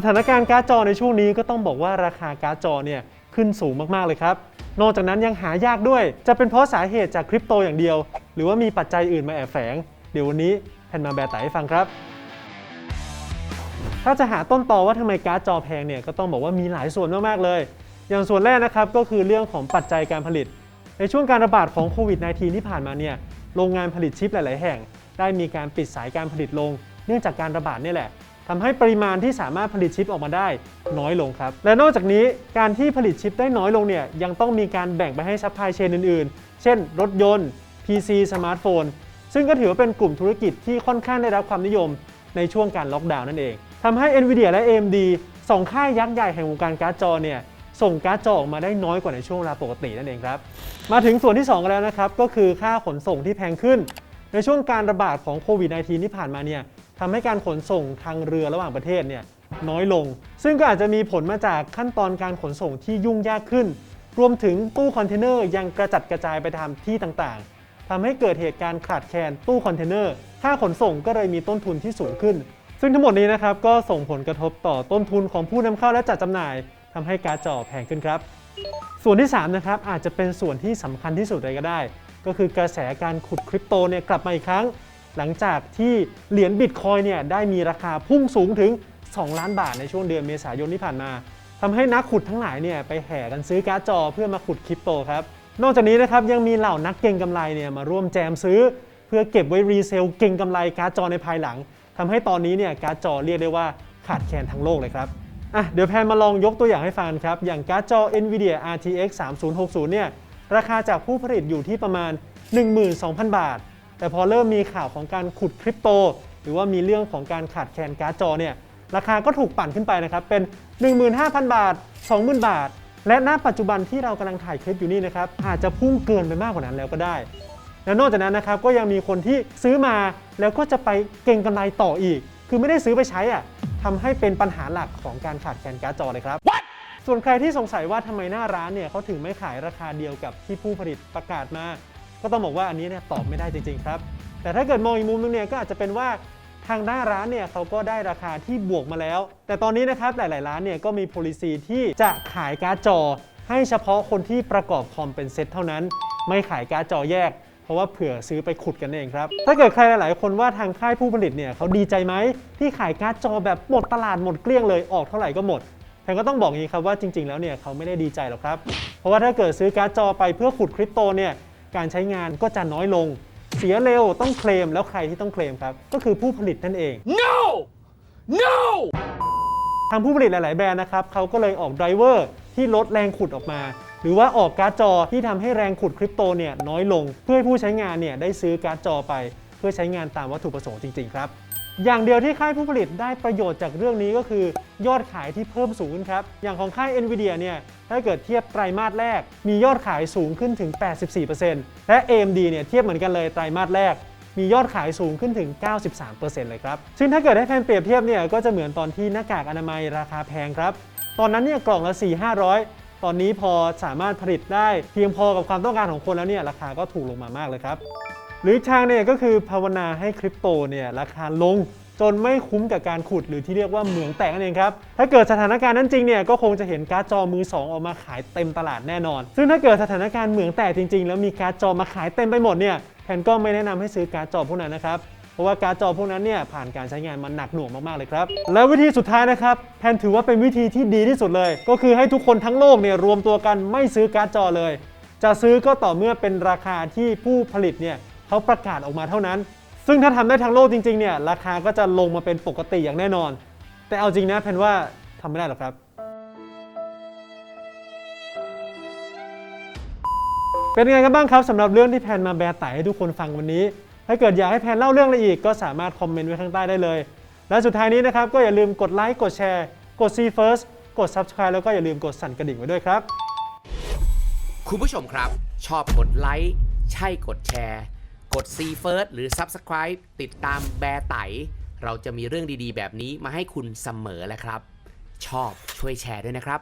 สถานการณ์การ์ดจอในช่วงนี้ก็ต้องบอกว่าราคาการ์ดจอเนี่ยขึ้นสูงมาก ๆ เลยครับ นอกจากนั้นยังหายากด้วย จะเป็นเพราะสาเหตุจากคริปโตอย่างเดียว หรือว่ามีปัจจัยอื่นมาแอบแฝง เดี๋ยววันนี้แพนมาแบร์ไตให้ฟังครับ ถ้าจะหาต้นตอว่าทำไมการ์ดจอแพงเนี่ยก็ต้องบอกว่ามีหลายส่วนมากๆเลย อย่างส่วนแรกนะครับก็คือเรื่องของปัจจัยการผลิต ในช่วงการระบาดของโควิด -19 ที่ผ่านมาเนี่ยโรงงานผลิตชิปหลาย ๆ แห่ง ได้มีการปิดสายการผลิตลง เนื่องจากการระบาดนี่แหละ ทำให้ปริมาณที่สามารถผลิตชิปออกมาได้น้อยลงครับ และนอกจากนี้การที่ผลิตชิปได้น้อยลงเนี่ยยังต้องมีการแบ่งไปให้ซัพพลายเชนอื่นๆ เช่น รถยนต์ PC สมาร์ทโฟน ซึ่งก็ถือว่าเป็นกลุ่มธุรกิจที่ค่อนข้างได้รับความนิยมในช่วงการล็อกดาวน์นั่นเองทำให้ NVIDIA และ AMD สองค่ายยักษ์ใหญ่แห่งวงการการ์ดจอเนี่ยส่งการ์ดจอออกมาได้น้อยกว่าในช่วงเวลาปกตินั่นเองครับ มาถึงส่วนที่ 2 กันแล้วนะครับ ก็คือค่าขนส่งที่แพงขึ้น ในช่วงการระบาดของโควิด -19 ที่ผ่านมาเนี่ย ทำให้การขนส่งทางเรือระหว่างประเทศเนี่ยน้อยลง ซึ่งก็อาจจะมีผลมาจากขั้นตอนการขนส่งที่ยุ่งยากขึ้น รวมถึงตู้คอนเทนเนอร์ยังกระจัดกระจายไปตามที่ต่างๆทำให้เกิดเหตุการณ์ขาดแคลนตู้คอนเทนเนอร์ค่าขนส่งก็เลยมีต้นทุนที่สูงขึ้น ซึ่งทั้งหมดนี้นะครับก็ส่งผลกระทบต่อต้นทุนของผู้นำเข้าและจัดจำหน่ายทำให้การ์ดจอแพงขึ้นครับ ส่วนที่3นะครับอาจจะเป็นส่วนที่สำคัญที่สุดเลยก็ได้ ก็คือกระแสการขุดคริปโตเนี่ยกลับมาอีกครั้ง หลังจากที่เหรียญบิตคอยเนี่ยได้มีราคาพุ่งสูงถึง 2 ล้านบาทในช่วงเดือนเมษายนที่ผ่านมาทำให้นักขุดทั้งหลายเนี่ยไปแห่กันซื้อการ์ดจอเพื่อมาขุดคริปโตครับนอกจากนี้นะครับยังมีเหล่านักเก็งกำไรเนี่ยมาร่วมแจมซื้อ เพื่อเก็บไว้รีเซลเก็งกำไรการ์ดจอในภายหลังทำให้ตอนนี้เนี่ยการ์ดจอเรียกได้ว่าขาดแคลนทั้งโลกเลยครับอะเดี๋ยวแพนมาลองยกตัวอย่างให้ฟังครับ อย่างการ์ดจอ NVIDIA RTX 3060 เนี่ย ราคาจากผู้ผลิตอยู่ที่ประมาณ 12,000 บาท แต่พอเริ่มมีข่าวของการขุดคริปโต หรือว่ามีเรื่องของการขาดแคลนการ์ดจอเนี่ยราคาก็ถูกปั่นขึ้นไปนะครับ เป็น 15,000 บาท 20,000 บาท และณปัจจุบันที่เรากำลังถ่ายคลิปอยู่นี่นะครับอาจจะพุ่งเกินไปมากกว่านั้นแล้วก็ได้ และนอกจากนั้นนะครับก็ยังมีคนที่ซื้อมาแล้วก็จะไปเก็งกำไรต่ออีก คือไม่ได้ซื้อไปใช้อะทำให้เป็นปัญหาหลักของการขาดแคลนการ์ดจอเลยครับส่วนใครที่สงสัยว่าทำไมหน้าร้านเนี่ยเขาถึงไม่ขายราคาเดียวกับที่ผู้ผลิตประกาศมา ก็ต้องบอกว่าอันนี้เนี่ยตอบไม่ได้จริง ๆ ครับ แต่ถ้าเกิดมองอีกมุมนึงเนี่ยก็อาจจะเป็นว่าทางหน้าร้านเนี่ยเขาก็ได้ราคาที่บวกมาแล้ว แต่ตอนนี้นะครับหลาย ๆ ร้านเนี่ยก็มี policy ที่จะขายการ์ดจอ ให้เฉพาะคนที่ประกอบคอมเป็นเซตเท่านั้น ไม่ขายการ์ดจอแยก เพราะว่าเผื่อซื้อไปขุดกันเองครับ ถ้าเกิดใครหลาย ๆ คนว่าทางค่ายผู้ผลิตเนี่ยเขาดีใจไหมที่ขายการ์ดจอแบบหมดตลาดหมดเกลี้ยงเลยออกเท่าไหร่ก็หมดแพนก็ต้องบอกอย่างนี้ครับว่าจริง ๆ แล้วเนี่ยเขาไม่ได้ดีใจหรอกครับ เพราะว่าถ้าเกิดซื้อการ์ดจอไปเพื่อขุดคริปโตเนี่ย การใช้งานก็จะน้อยลง เสียเร็วต้องเคลมแล้วใครที่ต้องเคลมครับ ก็คือผู้ผลิตนั่นเอง No! No! ทางผู้ผลิตหลาย ๆ แบรนด์นะครับเขาก็เลยออกไดรเวอร์ที่ลดแรงขุดออกมา หรือว่าออกการ์ดจอที่ทำให้แรงขุดคริปโตเนี่ยน้อยลง เพื่อให้ผู้ใช้งานเนี่ยได้ซื้อการ์ดจอไป เพื่อใช้งานตามวัตถุประสงค์จริง ๆ ครับอย่างเดียวที่ค่ายผู้ผลิตได้ประโยชน์จากเรื่องนี้ก็คือ ยอดขายที่เพิ่มสูงขึ้นครับ อย่างของค่าย NVIDIA เนี่ย ถ้าเกิดเทียบไตรมาสแรก มียอดขายสูงขึ้นถึง 84%และ AMD เนี่ยเทียบเหมือนกันเลยไตรมาสแรก มียอดขายสูงขึ้นถึง 93%เลยครับ ซึ่งถ้าเกิดให้แฟนเปรียบเทียบเนี่ยก็จะเหมือนตอนที่หน้ากากอนามัยราคาแพงครับ ตอนนั้นเนี่ยกล่องละ 4 500ตอนนี้พอสามารถผลิตได้เพียงพอกับความต้องการของคนแล้วเนี่ยราคาก็ถูกลงมามากเลยครับ หรือทางเนี่ยก็คือภาวนาให้คริปโตเนี่ยราคาลง จนไม่คุ้มกับการขุดหรือที่เรียกว่าเหมืองแตกนั่นเองครับ ถ้าเกิดสถานการณ์นั้นจริงเนี่ยก็คงจะเห็นการ์ดจอมือสองออกมาขายเต็มตลาดแน่นอน ซึ่งถ้าเกิดสถานการณ์เหมืองแตกจริง ๆ แล้วมีการ์ดจอมาขายเต็มไปหมดเนี่ยแพนก็ไม่แนะนำให้ซื้อการ์ดจอพวกนั้นนะครับเพราะว่าการ์ดจอพวกนั้นเนี่ยผ่านการใช้งานมาหนักหน่วงมาก ๆ เลยครับ แล้ววิธีสุดท้ายนะครับแพนถือว่าเป็นวิธีที่ดีที่สุดเลย ก็คือให้ทุกคนทั้งโลกเนี่ยรวมตัวกันไม่ซื้อการ์ดจอเลย จะซื้อก็ต่อเมื่อเป็นราคาที่ผู้ผลิตเนี่ยเขาประกาศออกมาเท่านั้น ซึ่งถ้าทำได้ทั้งโลกจริงๆเนี่ยราคาก็จะลงมาเป็นปกติอย่างแน่นอน แต่เอาจริงนะแพนว่าทำไม่ได้หรอกครับ เป็นไงกันบ้างครับสำหรับเรื่องที่แพนมาแบร์ไตให้ทุกคนฟังวันนี้ ถ้าเกิดอยากให้แพนเล่าเรื่องอะไรอีกก็สามารถคอมเมนต์ไว้ข้างใต้ได้เลย และสุดท้ายนี้นะครับก็อย่าลืมกดไลค์กดแชร์กด See First กด Subscribe แล้วก็อย่าลืมกดสั่นกระดิ่งไว้ด้วยครับ คุณผู้ชมครับ ชอบกดไลค์ใช่กดแชร์ ด See First หรือ Subscribe ติดตามแบร์ไต เราจะมีเรื่องดีๆ แบบนี้มาให้คุณเสมอแหละครับ ชอบช่วยแชร์ด้วยนะครับ